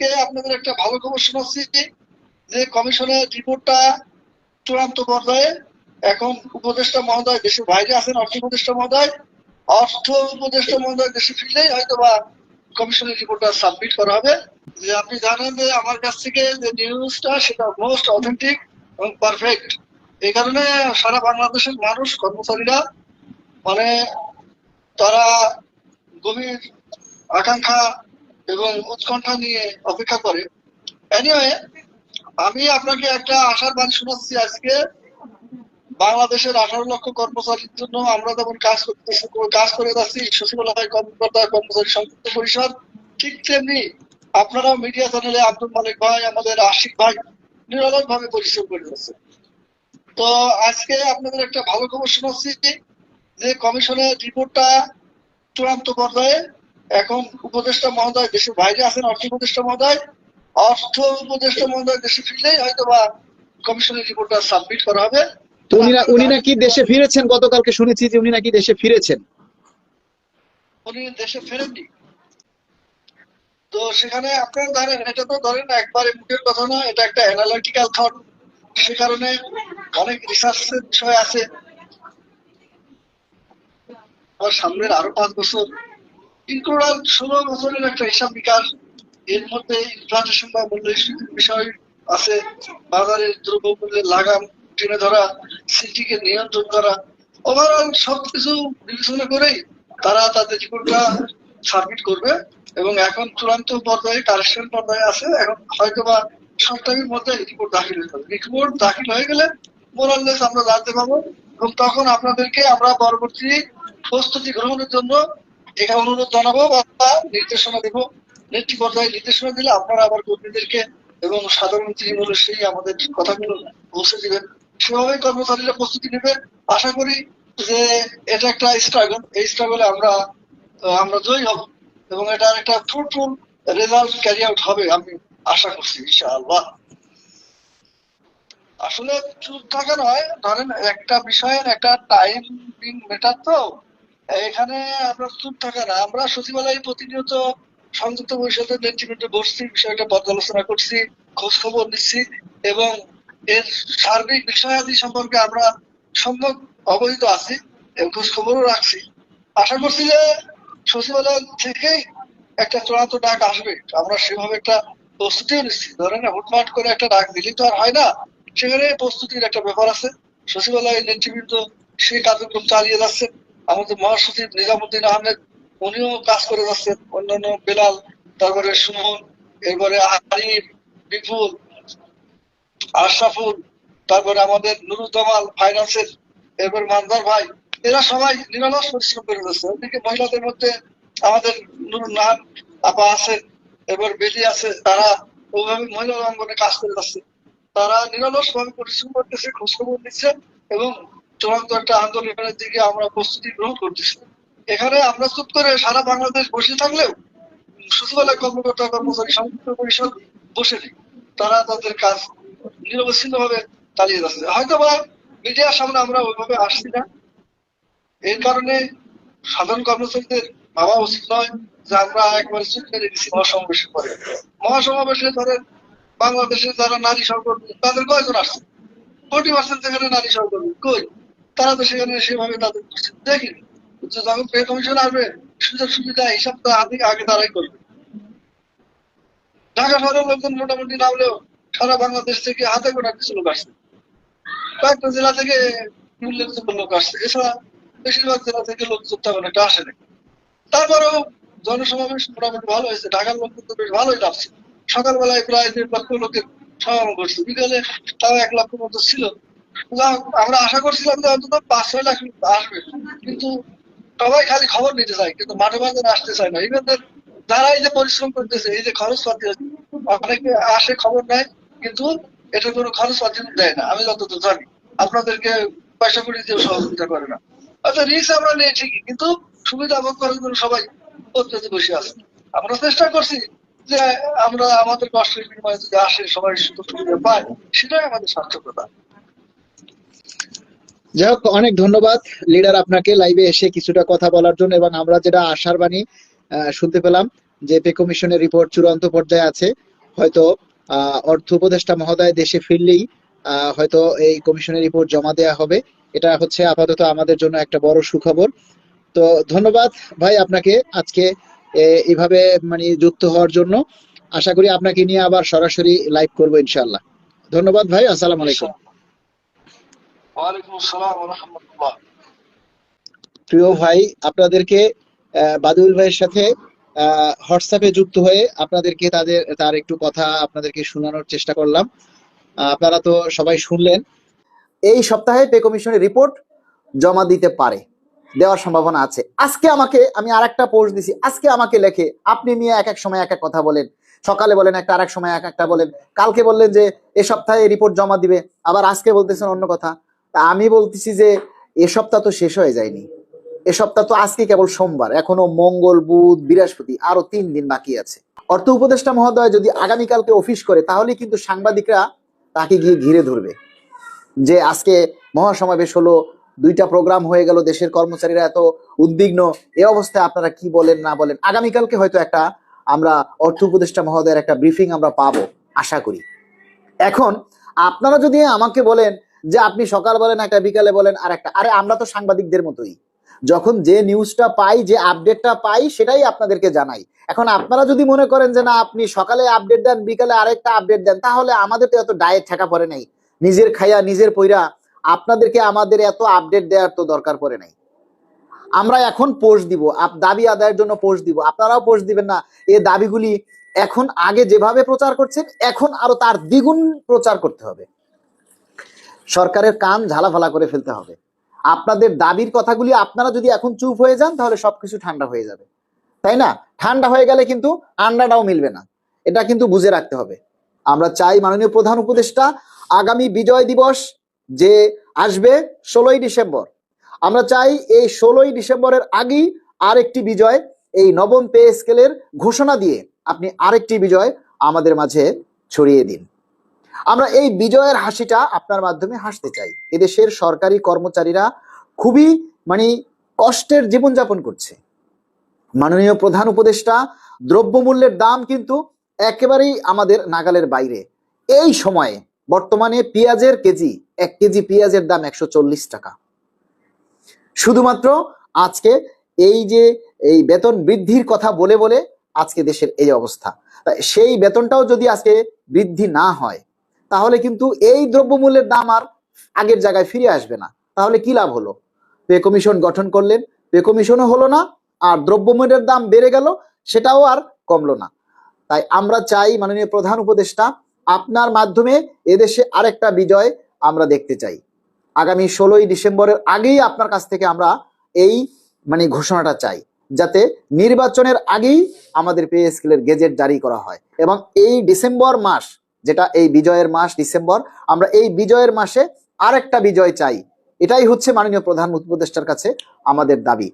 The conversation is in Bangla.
আজকে আপনাদের একটা ভালো খবর শোনাচ্ছি যে কমিশনের রিপোর্টটা চূড়ান্ত পর্যায়ে এখন উপদেষ্টা মহোদয় দেশের বাইরে আছেন, অর্থ উপদেষ্টা মহোদয়। অর্থ উপদেষ্টা মহোদয় দেশে ফিরলেই হয়তো বা কমিশনের রিপোর্টটা সাবমিট করা হবে। যে আপনি জানেন যে আমার কাছ থেকে যে নিউজটা সেটা মোস্ট অথেন্টিক এবং পারফেক্ট এই কারণে সারা বাংলাদেশের মানুষ, কর্মচারীরা মানে তারা গভীর আকাঙ্ক্ষা এবং উৎকণ্ঠা নিয়ে অপেক্ষা করে। এনিওয়ে আমি আপনাকে একটা আশার বাণী শোনাচ্ছি আজকে। বাংলাদেশের আঠারো লক্ষ কর্মচারীর জন্য আমরা যেমন কাজ করতেছি কাজ করে যাচ্ছি, সচিবালয় কর্মকর্তা, কর্মচারী সংযুক্ত পরিষদ, ঠিক তেমনি আপনারাও মিডিয়া চ্যানেলে আব্দুল মালিক ভাই, আমাদের আশিক ভাই নিরলস ভাবে পরিশ্রম করে যাচ্ছে তো আজকে আপনাদের একটা ভালো খবর শোনাচ্ছি যে কমিশনের রিপোর্টটা চূড়ান্ত পর্যায়ে এখন উপদেষ্টা মহোদয় দেশের বাইরে আছেন অর্থ উপদেষ্টা মহোদয়। অর্থ উপদেষ্টা মহোদয় দেশে ফিরলেই হয়তো বা কমিশনের রিপোর্টটা সাবমিট করা হবে। উনি না- উনি নাকি দেশে ফিরেছেন গতকালকে শুনেছি যে উনি নাকি দেশে ফিরেছেন। উনি দেশে ফেরেননি। তো সেখানে আপনারা ধরেন এটা তো ধরেন একবারে মুখের কথা না এটা একটা অ্যানালিটিক্যাল থট সে কারণে অনেক রিসার্চের বিষয় আছে। আর সামনের আরও পাঁচ বছর ইনক্লুডাল ষোলো বছরের একটা হিসাব বিকাশ এর মধ্যে ইনফ্লেশন বা মূল্যস্ফীতির বিষয় আছে। বাজারের দ্রব্যমূল্যের লাগাম, টেনে ধরা, সিটিকে নিয়ন্ত্রণ করা। ওভারঅল সবকিছু বিবেচনা করেই তারা তাদের রিপোর্টটা সাবমিট করবে। এবং এখন চূড়ান্ত পর্যায়ে কারেকশন পর্যায়ে আছে। এখন হয়তো বা সপ্তাহের মধ্যে রিপোর্ট দাখিল হয়ে যাবে। রিপোর্ট দাখিল হয়ে গেলে মোরাললেস আমরা জানতে পারব এবং তখন আপনাদেরকে আমরা পরবর্তী প্রস্তুতি গ্রহণের জন্য এখানে অনুরোধ জানাব বা নির্দেশনা দেবো। নেত্রী পর্যায়ে নির্দেশনা দিলে আপনারা আবার কর্মীদেরকে এবং সাধারণ তৃণমূল সেই আমাদের কথাগুলো পৌঁছে দিবেন। সেভাবে কর্মচারীরা প্রস্তুতি নেবে। আশা করি যে এটা একটা স্ট্রাগল এই স্ট্রাগলে আমরা আমরা জয়ী হব এবং এটার একটা ফ্রুটফুল রেজাল্ট ক্যারি আউট হবে আমি আশা করছি, ইনশাআল্লাহ। আসলে চুপ থাকা নয়, ধরেন একটা বিষয়ের একটা টাইম মেটার তো এখানে আমরা চুপ থাকা না, আমরা সচিবালয়ে প্রতিনিয়ত সংযুক্ত পরিষদের নেতৃবৃন্দে বসছি বিষয়টা পর্যালোচনা করছি খোঁজ খবর নিচ্ছি এবং এর সার্বিক বিষয়াদি সম্পর্কে আমরা সম্যক অবহিত আছি এবং খোঁজ খবরও রাখছি। আশা করছি যে সচিবালয় থেকেই একটা চূড়ান্ত ডাক আসবে। আমরা সেভাবে একটা প্রস্তুতিও নিচ্ছি। ধরেন হুটমাট করে একটা ডাক দিলেই তো আর হয় না। সেখানে প্রস্তুতির একটা ব্যাপার আছে। সচিবালয়ের নেতৃবৃন্দ সেই কার্যক্রম চালিয়ে যাচ্ছেন। আমাদের মহাসচিব নিজামুদ্দিন আহমেদ, উনিও কাজ করে যাচ্ছেন। অন্যান্য বেলাল, তারপরে সুমন, এরপরে আরিফ বিপুল, আশরাফুল, তারপরে আমাদের নুরুজ্জামাল ফাইন্যান্সের, এরপর মানদার ভাই। এরা সবাই নিরলস পরিশ্রম করে যাচ্ছে। ওদিকে মহিলাদের মধ্যে আমাদের নুর নান আপা আছে এবার বেলি আছে, তারা ওইভাবে মহিলা অঙ্গনে কাজ করে যাচ্ছে। তারা নিরলস ভাবে পরিশ্রম করতেছে, খোঁজখবর নিচ্ছে এবং চূড়ান্ত একটা আন্দোলনের দিকে আমরা প্রস্তুতি গ্রহণ করতেছি। এখানে আমরা চুপ করে সারা বাংলাদেশ বসে থাকলেও সচিবালয় কর্মকর্তা, কর্মচারী সংযুক্ত পরিষদ বসে নেই। তারা তাদের কাজ নিরবচ্ছিন্ন ভাবে চালিয়ে যাচ্ছে। হয়তো বা মিডিয়ার সামনে আমরা ওইভাবে আসছি না। এর কারণে সাধারণ কর্মচারীদের ভাবা উচিত নয় যে আমরা একবারে চুপ মেরে দিচ্ছি মহাসমাবেশের পরে। মহাসমাবেশে ধরেন বাংলাদেশের যারা নারী সহকর্মী, তাদের কয়জন আসছে? ফোর্টি পার্সেন্ট সেখানে নারী সহকর্মী। কই? তারা তো সেখানে সেভাবে তাদের যে যখন পে কমিশন আসবে, সুযোগ সুবিধা, হিসাব তো আগে তারাই করবে। ঢাকা শহরের লোকজন মোটামুটি নামলেও সারা বাংলাদেশ থেকে হাতে গোনা কিছু লোক আসছে। কয়েকটা জেলা থেকে উল্লেখযোগ্য লোক আসছে। এছাড়া বেশিরভাগ জেলা থেকে লোক তেমন একটা আসে না তারপরেও জনসমাবেশ মোটামুটি ভালো হয়েছে। ঢাকার লোক কিন্তু বেশ ভালোই লাগছে সকালবেলায় প্রায় দেড় লক্ষ লোকের সমাগম করছে বিকালে তাও এক লক্ষ মতো ছিল। আমরা আশা করছিলাম যে অন্তত পাঁচ ছয় লাখ আসবে। কিন্তু সবাই খালি খবর নিতে চায়, কিন্তু মাঠে মাঠে আসতে চায় না। ইভেন যারা এই যে পরিশ্রম করতেছে, এই যে খরচ পাতি অনেকে আসে খবর নেয়, কিন্তু এটা কোনো খরচ পাতি দেয় না। আমি যতদূর জানি, আপনাদেরকে পয়সা করে দিয়ে সহযোগিতা করে না। আচ্ছা রিস্ক আমরা নেই ঠিকই, কিন্তু সুবিধা ভোগ করার জন্য সবাই পদ্ধতি বসে আছে। আমরা চেষ্টা করছি যে আমরা আমাদের কষ্টের বিনিময়ে যদি আসে, সবাই সুযোগ সুবিধা পায়, সেটাই আমাদের সার্থকতা। যাই হোক, অনেক ধন্যবাদ। লিডার আপনাকে লাইভে এসে কিছুটা কথা বলার জন্য এবং আমরা যেটা আশার বাণী শুনতে পেলাম যে পে কমিশনের রিপোর্ট চূড়ান্ত পর্যায়ে আছে। হয়তো অর্থ উপদেষ্টা মহোদয় দেশে ফিরলেই হয়তো এই কমিশনের রিপোর্ট জমা দেওয়া হবে। এটা হচ্ছে আপাতত আমাদের জন্য একটা বড় সুখবর। তো ধন্যবাদ ভাই আপনাকে আজকে এইভাবে মানে যুক্ত হওয়ার জন্য। আশা করি আপনাকে নিয়ে আবার সরাসরি লাইভ করব ইনশাল্লাহ ধন্যবাদ ভাই, আসসালামু আলাইকুম। প্রিয় ভাই আপনাদেরকে আহ, বাদুল ভাইয়ের সাথে আহ, হোয়াটসঅ্যাপে যুক্ত হয়ে আপনাদেরকে তাদের তার একটু কথা আপনাদেরকে শোনানোর চেষ্টা করলাম। আপনারা তো সবাই শুনলেন। এই সপ্তাহে পে কমিশনের রিপোর্ট জমা দিতে পারে দেওয়ার সম্ভাবনা আছে। আজকে আমাকে আমি আরেকটা পোস্ট দিছি। আজকে আমাকে লেখে আপনি নিয়ে এক এক সময় এক এক কথা বলেন। সকালে বলেন একটা আরেক সময় এক একটা বলেন। কালকে বললেন যে এ সপ্তাহে রিপোর্ট জমা দিবে। আবার আজকে বলতেছেন অন্য কথা। তা আমি বলতেছি যে, এ সপ্তাহ তো শেষ হয়ে যায়নি। এ সপ্তাহ তো আজকে কেবল সোমবার, এখনও মঙ্গল, বুধ, বৃহস্পতি আরও তিন দিন বাকি আছে। অর্থ উপদেষ্টা মহোদয় যদি আগামীকালকে অফিস করে তাহলে কিন্তু সাংবাদিকরা তাকে গিয়ে ঘিরে ধরবে। যে আজকে মহাসমাবেশ হলো, দুইটা প্রোগ্রাম হয়ে গেল, দেশের কর্মচারীরা এত উদ্বিগ্ন, এ অবস্থায় আপনারা কি বলেন, না বলেন, আগামীকালকে হয়তো একটা আমরা অর্থ উপদেষ্টা মহোদয়ের একটা ব্রিফিং আমরা পাবো, আশা করি। এখন, আপনারা যদি আমাকে বলেন যে আপনি সকাল বলেন, একটা বিকালে বলেন, আর একটা। আরে, আমরা তো সাংবাদিকদের মতোই। যখন যে নিউজটা পাই, যে আপডেটটা পাই, সেটাই আপনাদেরকে জানাই। এখন আপনারা যদি মনে করেন যে, না, আপনি সকালে আপডেট দেন, বিকালে আরেকটা আপডেট দেন, তাহলে আমাদের তো এত ডায়েট ঠেকা পড়ে নাই। নিজের খাইয়া নিজের পইরা আপনাদেরকে আমাদের এত আপডেট দেওয়ার তো দরকার পড়ে নাই। আমরা এখন পোস্ট দিব দাবি আদায়ের জন্য পোস্ট দিব। আপনারাও পোস্ট দিবেন না। এ দাবিগুলি এখন আগে যেভাবে প্রচার করছেন, এখন আরও তার দ্বিগুণ প্রচার করতে হবে। সরকারের কান ঝালাফালা করে ফেলতে হবে। আপনাদের দাবির কথাগুলি আপনারা যদি এখন চুপ হয়ে যান, তাহলে সবকিছু ঠান্ডা হয়ে যাবে। তাই না? ঠান্ডা হয়ে গেলে কিন্তু আন্ডাটাও মিলবে না। এটা কিন্তু বুঝে রাখতে হবে। আমরা চাই মাননীয় প্রধান উপদেষ্টা আগামী বিজয় দিবস যে আসবে ষোলোই ডিসেম্বর। আমরা চাই এই ষোলোই ডিসেম্বরের আগেই আরেকটি বিজয়, এই নবম পে স্কেলের ঘোষণা দিয়ে আপনি আরেকটি বিজয় আমাদের মাঝে ছড়িয়ে দিন। আমরা এই বিজয়ের হাসিটা আপনার মাধ্যমে হাসতে চাই। এদেশের সরকারি কর্মচারীরা খুবই মানে কষ্টের জীবনযাপন করছে। মাননীয় প্রধান উপদেষ্টা, দ্রব্যমূল্যের দাম কিন্তু একেবারেই আমাদের নাগালের বাইরে। এই সময়ে বর্তমানে পেঁয়াজের কেজি, এক কেজি পেঁয়াজের দাম একশো চল্লিশ টাকা। শুধুমাত্র আজকে এই যে, এই বেতন বৃদ্ধির কথা বলে বলে আজকে দেশের এই অবস্থা। সেই বেতনটাও যদি আজকে বৃদ্ধি না হয় তাহলে কিন্তু এই দ্রব্যমূল্যের দাম আর আগের জায়গায় ফিরে আসবে না। তাহলে কি লাভ হলো? পে কমিশন গঠন করলেন, পে কমিশনও হলো না, আর দ্রব্যমূল্যের দাম বেড়ে গেল, সেটাও আর কমলো না। তাই আমরা চাই, মাননীয় প্রধান উপদেষ্টা, আপনার মাধ্যমে এদেশে আরেকটা বিজয় আমরা দেখতে চাই। আগামী ষোলোই ডিসেম্বরের আগেই আপনার কাছ থেকে আমরা এই মানে ঘোষণাটা চাই, যাতে নির্বাচনের আগেই আমাদের পে স্কেলের গেজেট জারি করা হয়। এবং এই ডিসেম্বর মাস যেটা এই বিজয়ের মাস ডিসেম্বর, আমরা এই বিজয়ের মাসে আরেকটা বিজয় চাই। এটাই হচ্ছে মাননীয় প্রধান উপদেষ্টার কাছে আমাদের দাবি।